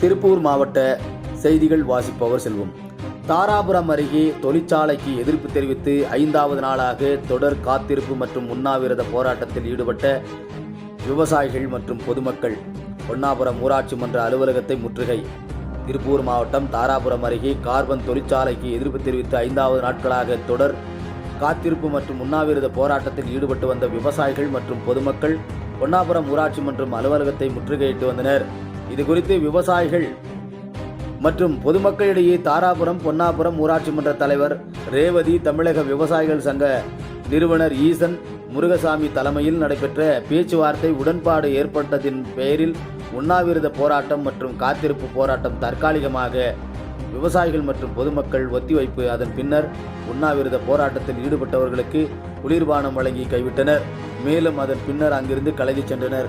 திருப்பூர் மாவட்ட செய்திகள் வாசிப்பவர் செல்வம். தாராபுரம் அருகே தொழிற்சாலைக்கு எதிர்ப்பு தெரிவித்து ஐந்தாவது நாளாக தொடர் காத்திருப்பு மற்றும் உண்ணாவிரத போராட்டத்தில் ஈடுபட்ட விவசாயிகள் மற்றும் பொதுமக்கள். பொன்னாபுரம் ஊராட்சி மன்ற அலுவலகத்தை முற்றுகை. திருப்பூர் மாவட்டம் தாராபுரம் அருகே கார்பன் தொழிற்சாலைக்கு எதிர்ப்பு தெரிவித்து ஐந்தாவது நாட்களாக தொடர் காத்திருப்பு மற்றும் உண்ணாவிரத போராட்டத்தில் ஈடுபட்டு வந்த விவசாயிகள் மற்றும் பொதுமக்கள் பொன்னாபுரம் ஊராட்சி மன்றம் அலுவலகத்தை முற்றுகையிட்டு வந்தனர். இது குறித்து விவசாயிகள் மற்றும் பொதுமக்களிடையே தாராபுரம் பொன்னாபுரம் ஊராட்சி மன்ற தலைவர் ரேவதி தமிழக விவசாயிகள் சங்க நிறுவனர் ஈசன் முருகசாமி தலைமையில் நடைபெற்ற பேச்சுவார்த்தை உடன்பாடு ஏற்பட்டதின் பெயரில் உண்ணாவிரத போராட்டம் மற்றும் காத்திருப்பு போராட்டம் தற்காலிகமாக விவசாயிகள் மற்றும் பொதுமக்கள் ஒத்திவைப்பு அதன் பின்னர் உண்ணாவிரத போராட்டத்தில் ஈடுபட்டவர்களுக்கு குளிர்பானம் வழங்கி கைவிட்டனர். மேலும் அதன் பின்னர் அங்கிருந்து கலகிச் சென்றனர்.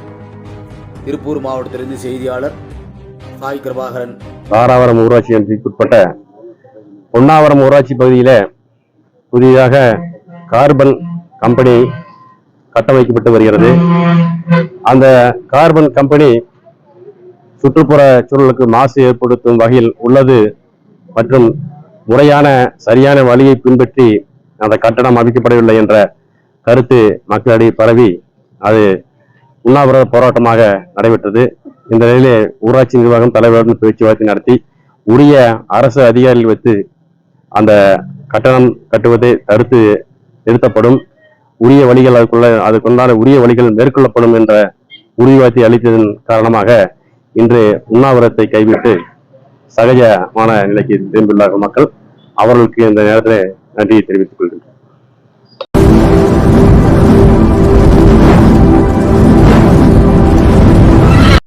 திருப்பூர் மாவட்டத்திலிருந்து செய்தியாளர் சாய் கிருபாகரன். தாராவரம் ஊராட்சி ஒன்றியத்துக்குட்பட்ட பொன்னாவரம் ஊராட்சி பகுதியில் புதிதாக கார்பன் கம்பெனி கட்டமைக்கப்பட்டு வருகிறது. அந்த கார்பன் கம்பெனி சுற்றுப்புற சூழலுக்கு மாசு ஏற்படுத்தும் வகையில் உள்ளது மற்றும் முறையான சரியான வழியை பின்பற்றி அந்த கட்டடம் அமைக்கப்படவில்லை என்ற கருத்து மக்களிடையே பரவி அது உண்ணாவிரத போராட்டமாக நடைபெற்றது. இந்த நிலையிலே ஊராட்சி நிர்வாகம் தலைவருடன் பேச்சுவார்த்தை நடத்தி உரிய அரசு அதிகாரிகள் வைத்து அந்த கட்டணம் கட்டுவதை தடுத்து நிறுத்தப்படும். உரிய வழிகள் அதுக்குள்ள அதுக்குண்டான உரிய வழிகள் மேற்கொள்ளப்படும் என்ற உறுதிவார்த்தை அளித்ததன் காரணமாக இன்று உண்ணாவிரத்தை கைவிட்டு சகஜமான நிலைக்கு திரும்பியுள்ளார்கள் மக்கள். அவர்களுக்கு இந்த நேரத்தில் நன்றியை தெரிவித்துக் கொள்கின்றனர்